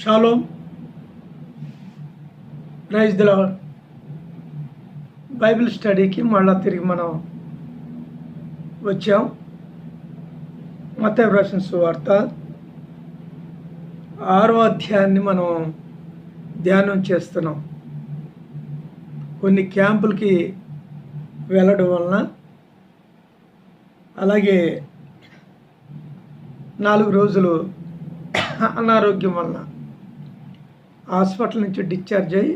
Shalom praise the bible స్టడీకి మళ్ళా తిరిగి మనం వచ్చాం. మత వ్రాసిన సువార్త ఆరో అధ్యాయాన్ని మనం ధ్యానం చేస్తున్నాం. కొన్ని క్యాంపులకి వెళ్ళడం వలన అలాగే నాలుగు రోజులు అనారోగ్యం వలన హాస్పిటల్ నుంచి డిశ్చార్జ్ అయ్యి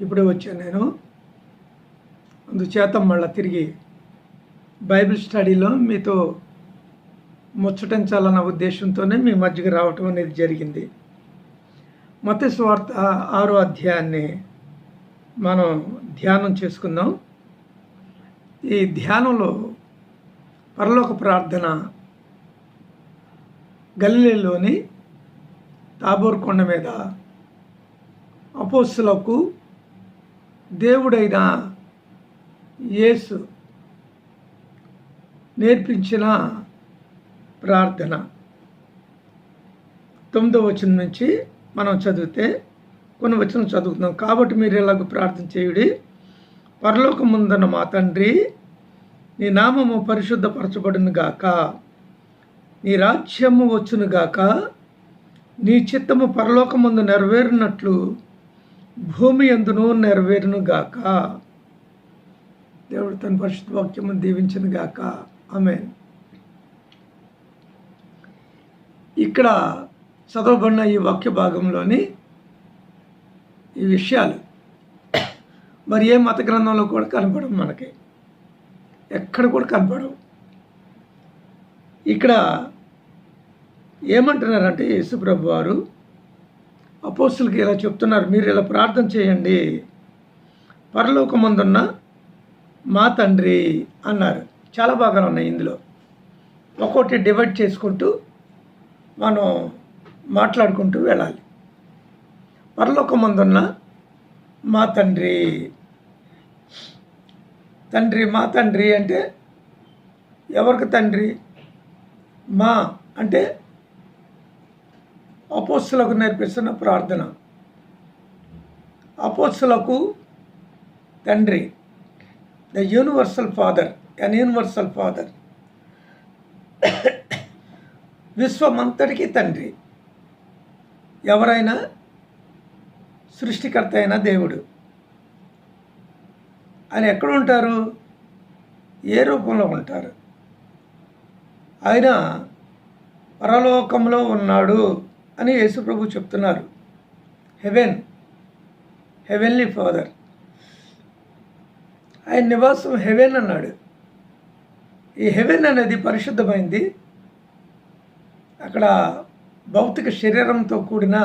ఇప్పుడే వచ్చాను నేను. అందుచేత మళ్ళీ తిరిగి బైబిల్ స్టడీలో మీతో ముచ్చటించాలన్న ఉద్దేశంతోనే మీ మధ్యకి రావటం అనేది జరిగింది. మత స్వార్థ ఆరో అధ్యాయాన్ని మనం ధ్యానం చేసుకుందాం. ఈ ధ్యానంలో పరలోక ప్రార్థన గల్లీలోని తాబోర్ కొండ మీద అపోస్తులకు దేవుడైన యేసు నేర్పించిన ప్రార్థన. తొమ్మిదో వచనం నుంచి మనం చదివితే కొన్ని వచనం చదువుతున్నాం. కాబట్టి మీరు ఇలాగ ప్రార్థన చేయుడి. పరలోకముందన్న మా తండ్రి నీ నామము పరిశుద్ధపరచబడును గాక నీ రాజ్యము వచ్చును గాక నీ చిత్తము పరలోకముందు నెరవేరినట్లు భూమి ఎందును నెరవేరును గాక. దేవుడు తన పరిశుద్ధ వాక్యము దీవించను గాక. ఆమె ఇక్కడ చదవబడిన ఈ వాక్య భాగంలోని ఈ విషయాలు మరి ఏ మత గ్రంథంలో కూడా కనపడవు మనకి. ఎక్కడ కూడా కనపడవు. ఇక్కడ ఏమంటున్నారంటే యేసుప్రభు వారు అపోస్తులకి ఇలా చెప్తున్నారు మీరు ఇలా ప్రార్థన చేయండి. పరలోకమందున్న మా తండ్రి అన్నారు. చాలా బాగా ఉన్నాయి ఇందులో. ఒక్కొక్కటి డివైడ్ చేసుకుంటూ మనం మాట్లాడుకుంటూ వెళ్ళాలి. పరలోకమందున్న మా తండ్రి. తండ్రి మా తండ్రి అంటే ఎవరికి తండ్రి? మా అంటే అపోస్తులకు నేర్పిస్తున్న ప్రార్థన. అపోస్తులకు తండ్రి the universal father an universal father. విశ్వమంతటికి తండ్రి. ఎవరైనా సృష్టికర్త అయిన దేవుడు. ఆయన ఎక్కడ ఉంటారు? ఏ రూపంలో ఉంటారు? ఆయన పరలోకంలో ఉన్నాడు. అని యేసుప్రభు చెప్తున్నారు. Heaven heavenly father. ఆయన నివాసం హెవెన్ అన్నాడు. ఈ హెవెన్ అనేది పరిశుద్ధమైంది. అక్కడ భౌతిక శరీరంతో కూడిన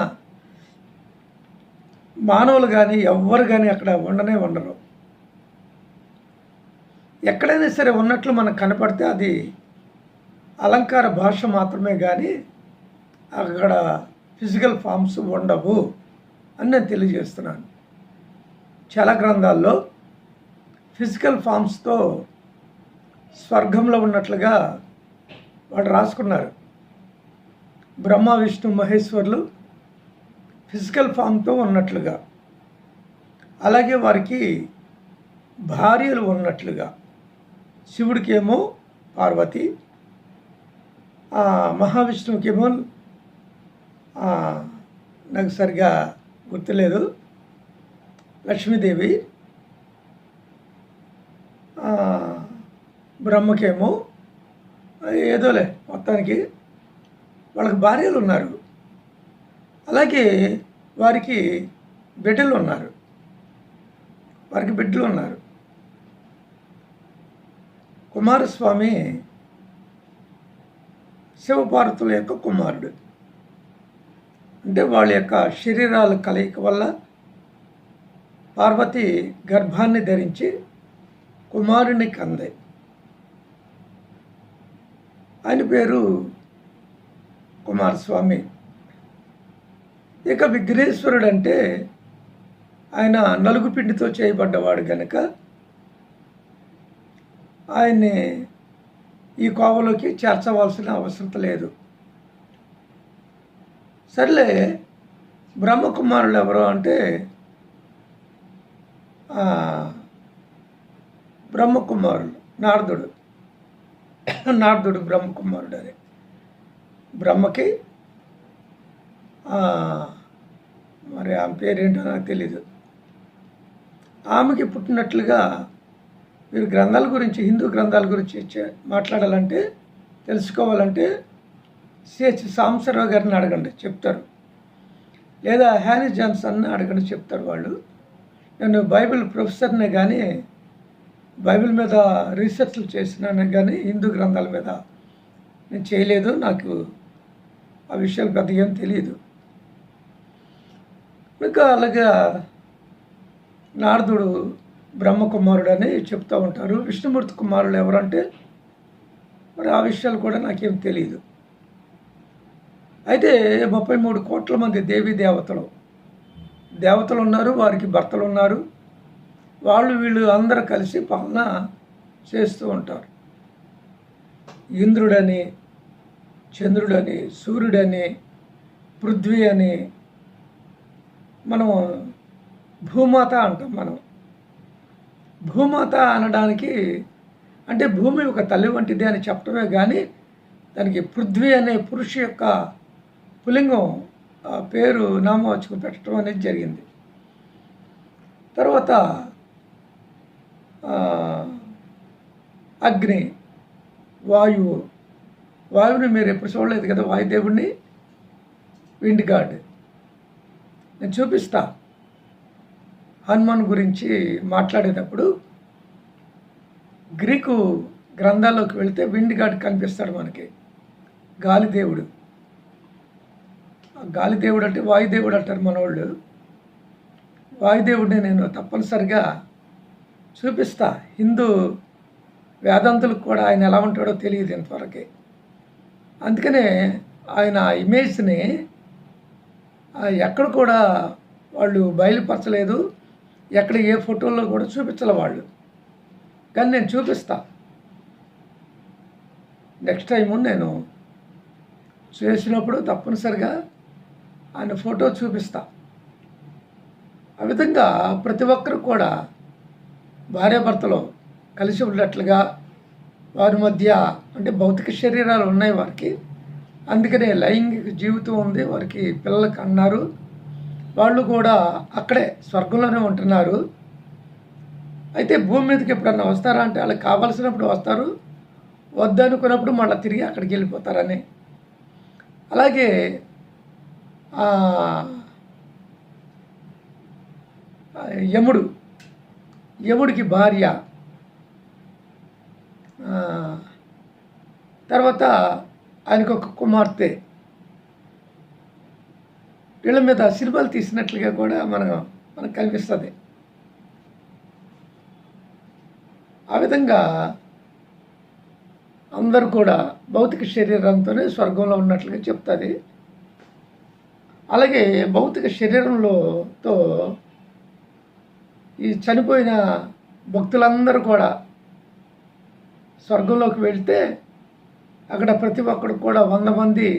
మానవులు కానీ ఎవ్వరు కానీ అక్కడ ఉండనే ఉండరు. ఎక్కడైనా సరే ఉన్నట్లు మనకు కనపడితే అది అలంకార భాష మాత్రమే కానీ అక్కడ ఫిజికల్ ఫామ్స్ ఉండవు అని నేను తెలియజేస్తున్నాను. చాలా గ్రంథాల్లో ఫిజికల్ ఫామ్స్తో స్వర్గంలో ఉన్నట్లుగా వాడు రాసుకున్నారు. బ్రహ్మ విష్ణు మహేశ్వర్లు ఫిజికల్ ఫామ్తో ఉన్నట్లుగా. అలాగే వారికి భార్యలు ఉన్నట్లుగా. శివుడికేమో పార్వతి ఆ, మహావిష్ణువుకేమో నాకు సరిగా గుర్తులేదు. లక్ష్మీదేవి బ్రహ్మకేమో ఏదోలే మొత్తానికి వాళ్ళకి భార్యలు ఉన్నారు. అలాగే వారికి బిడ్డలు ఉన్నారు. వారికి బిడ్డలు ఉన్నారు. కుమారస్వామి శివపార్వతుల యొక్క కుమారుడు. అంటే వాళ్ళ యొక్క శరీరాల కలయిక వల్ల పార్వతి గర్భాన్ని ధరించి కుమారుని కంది. ఆయన పేరు కుమారస్వామి. ఇక విఘ్నేశ్వరుడు అంటే ఆయన నలుగు పిండితో చేయబడ్డవాడు కనుక ఆయన్ని ఈ కోవలోకి చేర్చవలసిన అవసరం లేదు. సర్లే బ్రహ్మకుమారులు ఎవరు అంటే బ్రహ్మకుమారుడు బ్రహ్మకుమారులు నారదుడు. నారదుడు బ్రహ్మకుమారుడు అని బ్రహ్మకి మరి ఆమె పేరేంటో నాకు తెలీదు. ఆమెకి పుట్టినట్లుగా మీరు గ్రంథాల గురించి హిందూ గ్రంథాల గురించి మాట్లాడాలంటే తెలుసుకోవాలంటే సిహెచ్ సాంబశివరావు గారిని అడగండి చెప్తారు. లేదా హ్యారీ జాన్సన్ అడగండి చెప్తారు వాళ్ళు. నేను బైబిల్ ప్రొఫెసర్నే కానీ బైబిల్ మీద రీసెర్చ్లు చేసినాను కానీ హిందూ గ్రంథాల మీద నేను చేయలేదు. నాకు ఆ విషయాలు పెద్దగా ఏం తెలియదు ఇంకా అలాగా నారదుడు బ్రహ్మకుమారుడు అని చెప్తూ ఉంటారు. విష్ణుమూర్తి కుమారుడు ఎవరంటే మరి ఆ విషయాలు కూడా నాకేం తెలియదు అయితే ముప్పై మూడు కోట్ల మంది దేవీ దేవతలు. దేవతలు ఉన్నారు వారికి భర్తలు ఉన్నారు. వాళ్ళు వీళ్ళు అందరూ కలిసి పాలన చేస్తూ ఉంటారు. ఇంద్రుడని చంద్రుడని సూర్యుడని పృథ్వీ అని మనం భూమాత అంటాం మనం. భూమాత అనడానికి అంటే భూమి ఒక తల్లి వంటిది అని చెప్పడమే కానీ దానికి పృథ్వీ అనే పురుషు యొక్క పులింగం ఆ పేరు నామవాచకం పెట్టడం అనేది జరిగింది. తర్వాత అగ్ని వాయువు వాయువుని మీరు ఎప్పుడు చూడలేదు కదా వాయుదేవుడిని విండ్ గాడ్ నేను చూపిస్తా. హనుమాన్ గురించి మాట్లాడేటప్పుడు గ్రీకు గ్రంథాల్లోకి వెళితే విండ్ గాడ్ కనిపిస్తాడు మనకి. గాలిదేవుడు. గాలిదేవుడు అంటే వాయుదేవుడు అంటారు మనవాళ్ళు వాయుదేవుడిని నేను తప్పనిసరిగా చూపిస్తా. హిందూ వేదాంతులకు కూడా ఆయన ఎలా ఉంటాడో తెలియదు ఇంతవరకు. అందుకనే ఆయన ఇమేజ్ని ఎక్కడ కూడా వాళ్ళు బయలుపరచలేదు. ఎక్కడ ఏ ఫోటోల్లో కూడా చూపించలే వాళ్ళు. కానీ నేను చూపిస్తా. నెక్స్ట్ టైము నేను చేసినప్పుడు తప్పనిసరిగా ఆయన ఫోటో చూపిస్తా. ఆ విధంగా ప్రతి ఒక్కరు కూడా భార్యాభర్తలు కలిసి ఉన్నట్లుగా వారి మధ్య అంటే భౌతిక శరీరాలు ఉన్నాయి వారికి. అందుకనే లైంగిక జీవితం ఉంది వారికి పిల్లలకి అన్నారు. వాళ్ళు కూడా అక్కడే స్వర్గంలోనే ఉంటున్నారు. అయితే భూమి మీదకి ఎప్పుడన్నా వస్తారా అంటే వాళ్ళకి కావాల్సినప్పుడు వస్తారు. వద్దనుకున్నప్పుడు మళ్ళీ తిరిగి అక్కడికి వెళ్ళిపోతారని. అలాగే యముడు యముడికి భార్య. తర్వాత ఆయనకు ఒక కుమార్తె. వీళ్ళ మీద సినిమాలు తీసినట్లుగా కూడా మనం మనకు కనిపిస్తుంది. ఆ విధంగా అందరూ కూడా భౌతిక శరీరంతోనే స్వర్గంలో ఉన్నట్లుగా చెప్తుంది. అలాగే భౌతిక శరీరంలోతో ఈ చనిపోయిన భక్తులందరూ కూడా స్వర్గంలోకి వెళ్తే అక్కడ ప్రతి ఒక్కడు కూడా వంద మంది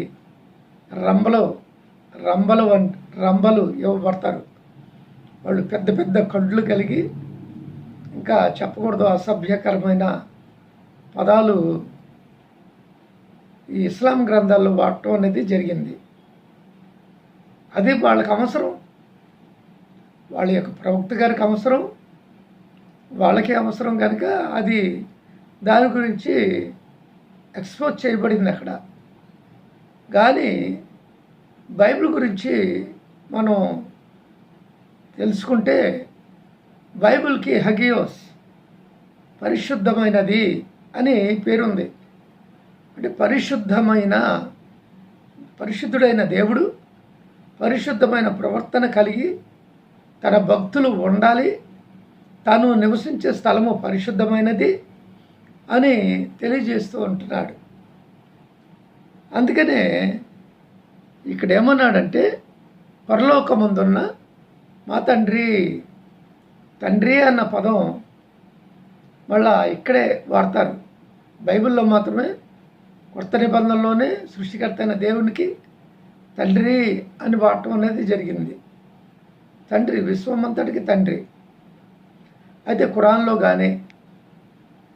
రంబలు రంబలు రంబలు ఇవ్వబడతారు. వాళ్ళు పెద్ద పెద్ద కళ్ళు కలిగి ఇంకా చెప్పకూడదు అసభ్యకరమైన పదాలు ఈ ఇస్లాం గ్రంథాల్లో వాడటం అనేది జరిగింది. అది వాళ్ళకి అవసరం. వాళ్ళ యొక్క ప్రవక్త గారికి అవసరం. వాళ్ళకి అవసరం కనుక అది దాని గురించి ఎక్స్పోజ్ చేయబడింది అక్కడ. కానీ బైబిల్ గురించి మనం తెలుసుకుంటే బైబిల్కి హగియోస్ పరిశుద్ధమైనది అని పేరుంది. అంటే పరిశుద్ధమైన పరిశుద్ధుడైన దేవుడు పరిశుద్ధమైన ప్రవర్తన కలిగి తన భక్తులు ఉండాలి. తాను నివసించే స్థలము పరిశుద్ధమైనది అని తెలియజేస్తూ ఉంటున్నాడు. అందుకనే ఇక్కడ ఏమన్నాడంటే పరలోకముందున్న మా తండ్రి తండ్రి అన్న పదం మళ్ళా ఇక్కడే వాడతారు. బైబిల్లో మాత్రమే కొత్త నిబంధనలోనే సృష్టికర్త అయిన దేవునికి తండ్రి అని వాడటం అనేది జరిగింది. తండ్రి విశ్వమంతటికి తండ్రి. అయితే కురాన్లో కానీ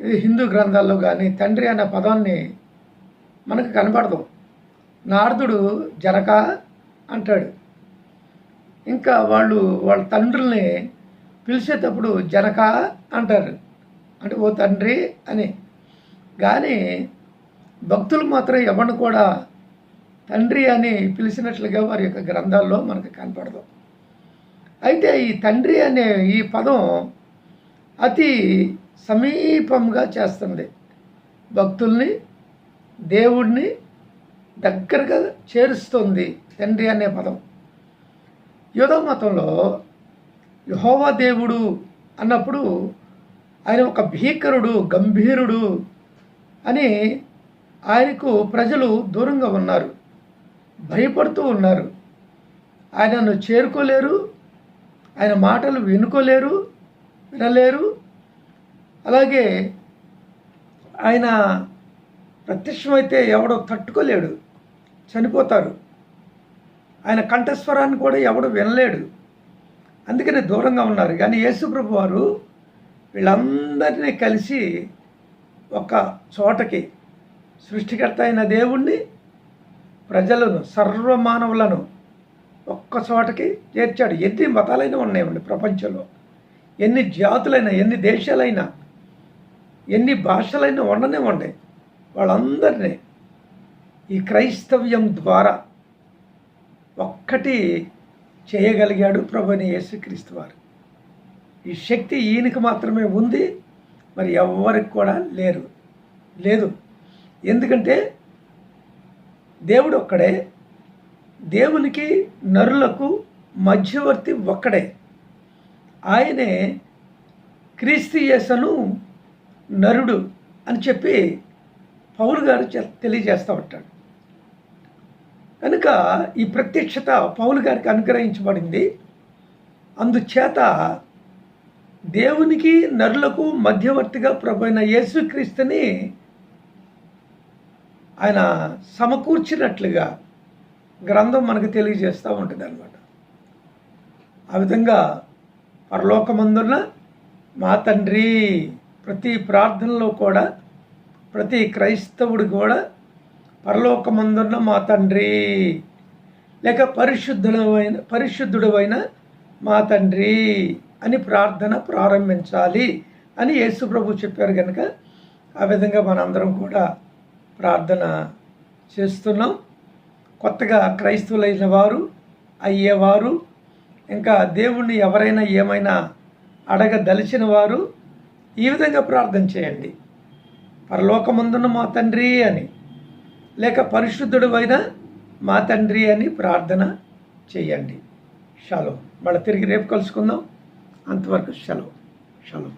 హిందూ గ్రంథాల్లో కానీ తండ్రి అనే పదాన్ని మనకు కనబడదు. నారదుడు జనక అంటాడు. ఇంకా వాళ్ళు వాళ్ళ తండ్రుల్ని పిలిచేటప్పుడు జనక అంటారు. అంటే ఓ తండ్రి అని. కానీ భక్తులు మాత్రం ఎవరిని కూడా తండ్రి అని పిలిచినట్లుగా వారి యొక్క గ్రంథాల్లో మనకు కనపడదు. అయితే ఈ తండ్రి అనే ఈ పదం అతి సమీపంగా చేస్తుంది. భక్తుల్ని దేవుడిని దగ్గరగా చేరుస్తుంది తండ్రి అనే పదం. యోధ మతంలో యహోవా దేవుడు అన్నప్పుడు ఆయన ఒక భీకరుడు గంభీరుడు అని ఆయనకు ప్రజలు దూరంగా ఉన్నారు. భయపడుతూ ఉన్నారు. ఆయనను చేరుకోలేరు. ఆయన మాటలు వినుకోలేరు వినలేరు. అలాగే ఆయన ప్రత్యక్షమైతే ఎవడో తట్టుకోలేడు చనిపోతారు. ఆయన కంఠస్వరాన్ని కూడా ఎవడు వినలేడు. అందుకనే దూరంగా ఉన్నారు. కానీ యేసుప్రభు వారు వీళ్ళందరినీ కలిసి ఒక చోటకి సృష్టికర్త అయిన దేవుణ్ణి ప్రజలను సర్వమానవులను ఒక్క చోటకి చేర్చాడు. ఎన్ని మతాలైనా ఉన్నాయండి ప్రపంచంలో. ఎన్ని జాతులైనా ఎన్ని దేశాలైనా ఎన్ని భాషలైనా ఉండనే ఉండే వాళ్ళందరినీ ఈ క్రైస్తవ్యం ద్వారా ఒక్కటి చేయగలిగాడు ప్రభుని యేసుక్రీస్తు వారు. ఈ శక్తి ఈయనకి మాత్రమే ఉంది మరి ఎవరికి కూడా లేరు లేదు. ఎందుకంటే దేవుడు ఒక్కడే దేవునికి నరులకు మధ్యవర్తి ఒక్కడే. ఆయనే క్రీస్తియేసను నరుడు అని చెప్పి పౌరు గారు తెలియజేస్తూ ఉంటాడు. కనుక ఈ ప్రత్యక్షత పౌలు గారికి అనుగ్రహించబడింది. అందుచేత దేవునికి నరులకు మధ్యవర్తిగా ప్రభైన యేసుక్రీస్తుని ఆయన సమకూర్చినట్లుగా గ్రంథం మనకు తెలియజేస్తూ ఉంటుంది అనమాట ఆ విధంగా పరలోకమందున్న మా తండ్రి ప్రతి ప్రార్థనలో కూడా ప్రతి క్రైస్తవుడు కూడా పరలోకమందున్న మా తండ్రి లేక పరిశుద్ధుడమైన పరిశుద్ధుడమైన మా తండ్రి అని ప్రార్థన ప్రారంభించాలి అని యేసుప్రభు చెప్పారు కనుక ఆ విధంగా మనందరం కూడా ప్రార్థన చేస్తున్నాం. కొత్తగా క్రైస్తవులైన వారు అయ్యేవారు ఇంకా దేవుణ్ణి ఎవరైనా ఏమైనా అడగదలిచిన వారు ఈ విధంగా ప్రార్థన చేయండి. పరలోకమందున్న మా తండ్రి అని లేక పరిశుద్ధుడు అయిన మా తండ్రి అని ప్రార్థన చేయండి. షలో మళ్ళీ తిరిగి రేపు కలుసుకుందాం. అంతవరకు సెలవు షలో.